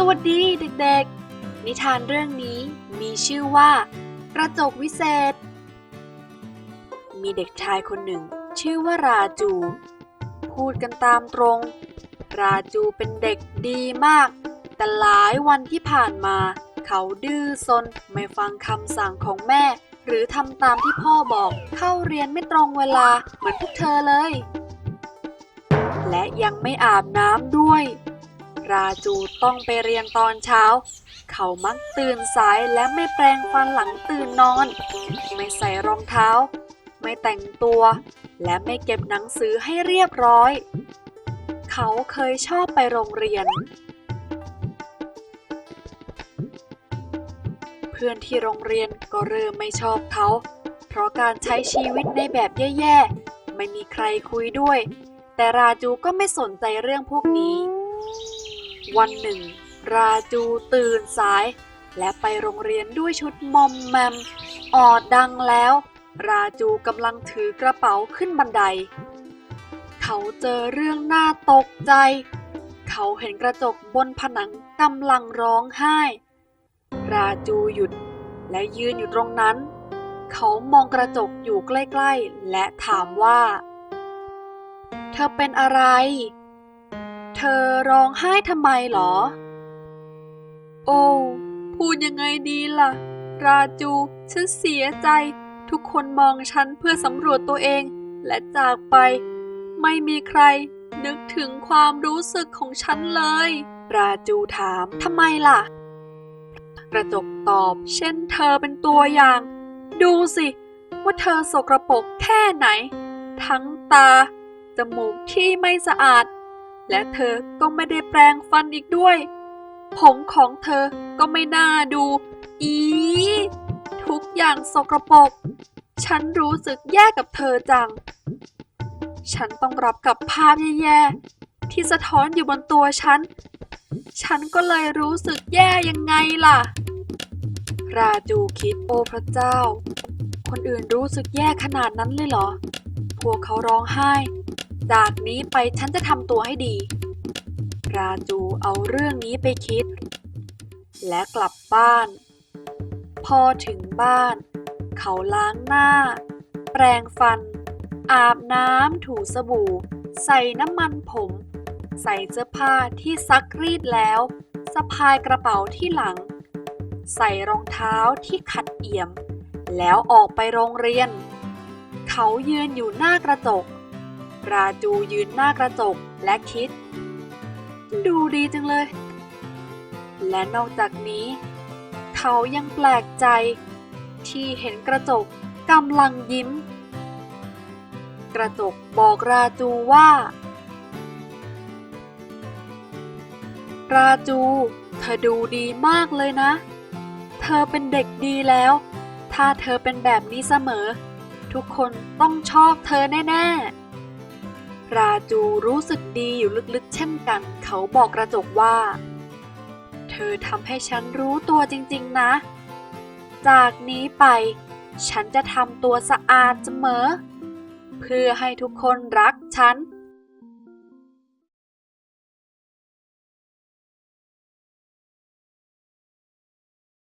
สวัสดีเด็กๆ นิทานเรื่องนี้มีชื่อว่า กระจกวิเศษ มีเด็กชายคนหนึ่ง ชื่อว่าราจู พูดกันตามตรง ราจูเป็นเด็กดีมาก แต่หลายวันที่ผ่านมา เขาดื้อซนไม่ฟังคำสั่งของแม่ หรือทำตามที่พ่อบอกเข้าเรียนไม่ตรงเวลาเหมือนพวกเธอเลย และยังไม่อาบน้ำด้วย ราจูต้องไปเรียนตอนเช้า เขามักตื่นสายและไม่แปรงฟันหลังตื่นนอน ไม่ใส่รองเท้า ไม่แต่งตัว และไม่เก็บหนังสือให้เรียบร้อย เขาเคยชอบไปโรงเรียน เพื่อนที่โรงเรียนก็เริ่มไม่ชอบเขา เพราะการใช้ชีวิตในแบบแย่ๆ ไม่มีใครคุยด้วยแต่ราจูก็ไม่สนใจเรื่องพวกนี้ วันหนึ่ง ราจูตื่นสาย และไปโรงเรียนด้วยชุดมอมแมม ออดดังแล้ว ราจูกำลังถือกระเป๋าขึ้นบันได เขาเจอเรื่องน่าตกใจ เขาเห็นกระจกบนผนังกำลังร้องไห้ ราจูหยุดและยืนอยู่ตรงนั้น เขามองกระจกอยู่ใกล้ๆ และถามว่า เธอเป็นอะไร เธอร้องไห้ทำไมหรอ โอ้พูดยังไงดีล่ะ ราจู ฉันเสียใจ ทุกคนมองฉันเพื่อสำรวจตัวเอง และจากไป ไม่มีใคร นึกถึงความรู้สึกของฉันเลย ราจูถามทำไมล่ะ กระจกตอบ เช่นเธอเป็นตัวอย่าง ดูสิ ว่าเธอสกรปรกแค่ไหน ทั้งตา จมูกที่ไม่สะอาด และเธอก็ไม่ได้แปรงฟันอีกด้วย ผมของเธอก็ไม่น่าดู อี ทุกอย่างสกรปรก ฉันรู้สึกแย่กับเธอจัง ฉันต้องรับกับภาพแย่ๆ ที่สะท้อนอยู่บนตัวฉัน ฉันก็เลยรู้สึกแย่ยังไงล่ะ ราจูคิดโอ้พระเจ้า คนอื่นรู้สึกแย่ขนาดนั้นเลยเหรอ พวกเขาร้องไห้ จากนี้ไปฉันจะทำตัวให้ดี ราจูเอาเรื่องนี้ไปคิด และกลับบ้าน พอถึงบ้าน เขาล้างหน้า แปรงฟัน อาบน้ำถูสบู่ ใส่น้ำมันผม ใส่เสื้อผ้าที่ซักรีดแล้วสะพายกระเป๋าที่หลัง ใส่รองเท้าที่ขัดเอี่ยม แล้วออกไปโรงเรียน เขายืนอยู่หน้ากระจก ราจูยืนหน้ากระจกและคิด ดูดีจังเลย และนอกจากนี้ เขายังแปลกใจ ที่เห็นกระจกกำลังยิ้ม กระจกบอกราจูว่า ราจู เธอดูดีมากเลยนะ เธอเป็นเด็กดีแล้ว ถ้าเธอเป็นแบบนี้เสมอ ทุกคนต้องชอบเธอแน่ ๆ ราจูรู้สึกดีอยู่ลึกๆ เช่นกัน เขาบอกกระจกว่า เธอทำให้ฉันรู้ตัวจริงๆนะ จากนี้ไป ฉันจะทำตัวสะอาดเสมอ เพื่อให้ทุกคนรักฉัน